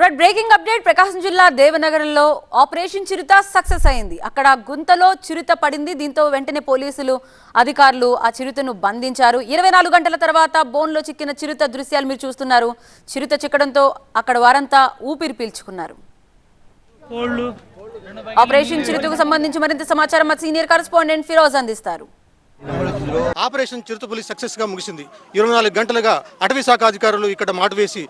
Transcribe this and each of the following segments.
Right breaking update ప్రకాశం జిల్లా దేవనగరంలో operation చిరుత success అయింది. అక్కడ గుంతలో చిరుత పడింది. దీంతో వెంటనే పోలీసులు అధికారులు ఆ చిరుతను బంధించారు. ఇరవై నాలుగు గంటల తర్వాత బోన్లో చిక్కిన చిరుత దృశ్యాలు మీరు చూస్తున్నారు. చిరుత చిక్కడంతో అక్కడ వారంతా ఊపిరి పీల్చుకున్నారు. ఆపరేషన్ చిరుతకు సంబంధించి మరింత సమాచారం మా సీనియర్ కరెస్పాండెంట్ ఫిరోజ్ అందిస్తారు. ఆపరేషన్ చిరుతపులి సక్సెస్గా ముగిసింది. ఇరవై నాలుగు గంటలుగా అటవీ శాఖ అధికారులు ఇక్కడ మాట వేసి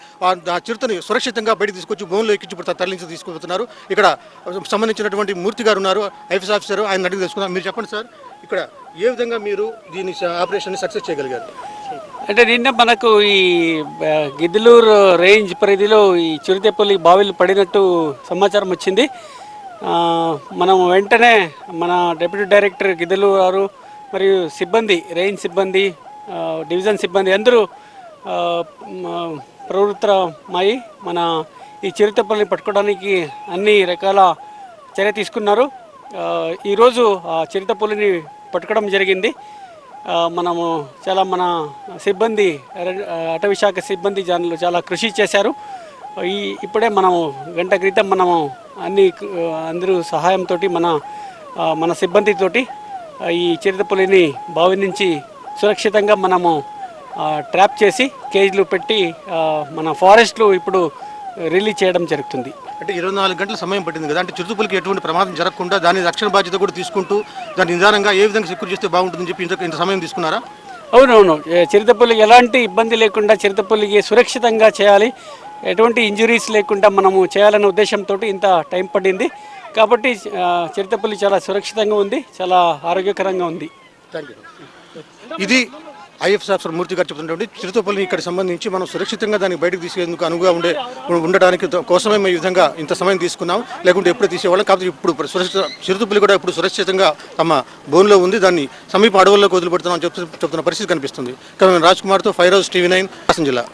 ఆ చిరుతని సురక్షితంగా బయట తీసుకొచ్చి భూమిలో ఎక్కించి తరలించి తీసుకుపోతున్నారు. ఇక్కడ సంబంధించినటువంటి మూర్తి గారు ఉన్నారు ఐఎఫ్ఎస్ ఆఫీసర్ ఆయన అడిగి తెలుసుకున్నారు మీరు చెప్పండి సార్ ఇక్కడ ఏ విధంగా మీరు దీని ఆపరేషన్ సక్సెస్ చేయగలిగారు? అంటే నిన్న మనకు ఈ గిద్దలూరు రేంజ్ పరిధిలో ఈ చిరుతెప్పల్లి బావిలు పడినట్టు సమాచారం వచ్చింది. మనం వెంటనే మన డిప్యూటీ డైరెక్టర్ గిద్దలూరు గారు మరియు సిబ్బంది రేంజ్ సిబ్బంది డివిజన్ సిబ్బంది అందరూ ప్రవృత్తమై మన ఈ చిరుతపల్లిని పట్టుకోవడానికి అన్ని రకాల చర్య తీసుకున్నారు. ఈరోజు ఆ చిరుతపులిని పట్టుకోవడం జరిగింది. మనము చాలా మన సిబ్బంది అటవీశాఖ అటవీ శాఖ సిబ్బంది జనులు చాలా కృషి చేశారు. ఈ ఇప్పుడే మనము గంట క్రితం మనము అన్ని అందరూ సహాయంతో మన మన సిబ్బందితోటి ఈ చిరుతపులిని బావి నుంచి సురక్షితంగా మనము ట్రాప్ చేసి కేజీలు పెట్టి మన ఫారెస్ట్లో ఇప్పుడు రిలీజ్ చేయడం జరుగుతుంది. అంటే ఇరవై నాలుగు గంటల సమయం పట్టింది కదా. అంటే చిరుతపులికి ఎటువంటి ప్రమాదం జరగకుండా దాని రక్షణ బాధ్యత కూడా తీసుకుంటూ దాన్ని నిదానంగా ఏ విధంగా సెక్యూర్ చేస్తే బాగుంటుందని చెప్పి ఇంత ఇంత సమయం తీసుకున్నారా? అవునవును. ఏ, చిరుతపుల్లికి ఎలాంటి ఇబ్బంది లేకుండా చిరుతపుల్లికి సురక్షితంగా చేయాలి ఎటువంటి ఇంజురీస్ లేకుండా మనము చేయాలనే ఉద్దేశంతో ఇంత టైం పడింది కాబట్టి చిరుతపల్లి చాలా సురక్షితంగా ఉంది చాలా ఆరోగ్యకరంగా ఉంది. యూ ఇది ఐఎఫ్ఎస్ ఆఫీసర్ మూర్తి గారు చెప్తున్నటువంటి చిరుతపల్లిని ఇక్కడ సంబంధించి మనం సురక్షితంగా దాన్ని బయటకు తీసేందుకు అనువుగా ఉండే ఉండడానికి కోసమే మేము ఈ విధంగా ఇంత సమయం తీసుకున్నాం. లేకుంటే ఎప్పుడు తీసేవాళ్ళం కాబట్టి ఇప్పుడు సురక్షిత చిరుతపల్లి కూడా ఇప్పుడు సురక్షితంగా తమ బోన్లో ఉంది. దాన్ని సమీప అడవుల్లోకి వదిలిపెడుతున్నాం చెప్తు చెప్తున్న పరిస్థితి కనిపిస్తుంది. కానీ రాజ్ కుమార్తో ఫైరోజ్ టీవీ నైన్ హాసన్ జిల్లా